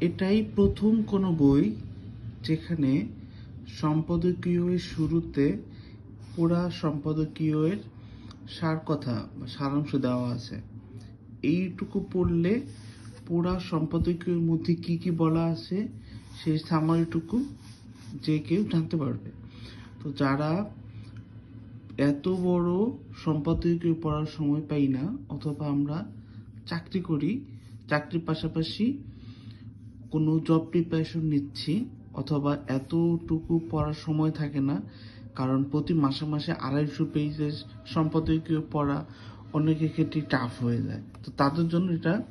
এটাই প্রথম কোনো বই যেখানে সম্পাদকীয় শুরুতে পুরা সম্পাদকীয় এর সার কথা বা সারাংশ দেওয়া আছে। এইটুকু পড়লে পুরা সম্পাদকীয়র মধ্যে কি কি বলা আছে সেই সামারিটুকু যে কেউ জানতে পারবে। তো যারা এত বড় সম্পাদকীয় পড়ার সময় পাই না, অথবা আমরা চাকরি করি, চাকরির পাশাপাশি কোনো জব প্রিপারেশন নিচ্ছি অথবা এতটুকু পড়ার সময় থাকে না। কারণ প্রতি মাসে মাসে আড়াইশো পেজের সম্পাদকীয় পড়া অনেকের ক্ষেত্রে টাফ হয়ে যায়। তো তাদের জন্য এটা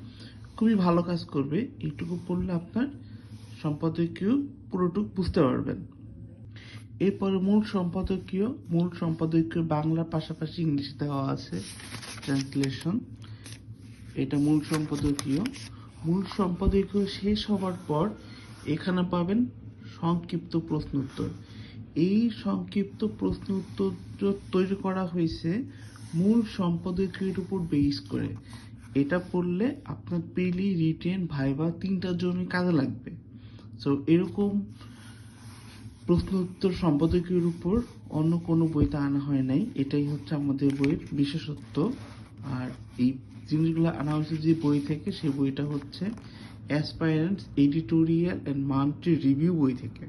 খুবই ভালো কাজ করবে। এইটুকু পড়লে আপনার সম্পাদকীয় পুরোটুক বুঝতে পারবেন। এরপরে মূল সম্পাদকীয় মূল সম্পাদকীয় বাংলার পাশাপাশি ইংলিশে দেওয়া আছে। ট্রান্সলেশন এটা মূল সম্পাদকীয়। মূল সম্পাদকীয় শেষ হওয়ার পর এখানে পাবেন সংক্ষিপ্ত প্রশ্ন উত্তর এই সংক্ষিপ্ত প্রশ্ন উত্তর তৈরি করা হয়েছে মূল সম্পাদকীয়ের উপর বেস করে। এটা পড়লে আপনার পেলি, রিটেন, ভাইবা তিনটার জন্য কাজে লাগবে। সো এরকম প্রশ্ন উত্তর সম্পাদকীয়ের উপর অন্য কোনো বইতে আনা হয় নাই। এটাই হচ্ছে আমাদের বইয়ের বিশেষত্ব। আর এই জিনিসগুলো আনা যে বই থেকে সেই বইটা হচ্ছে aspirants editorial and monthly review বই থেকে।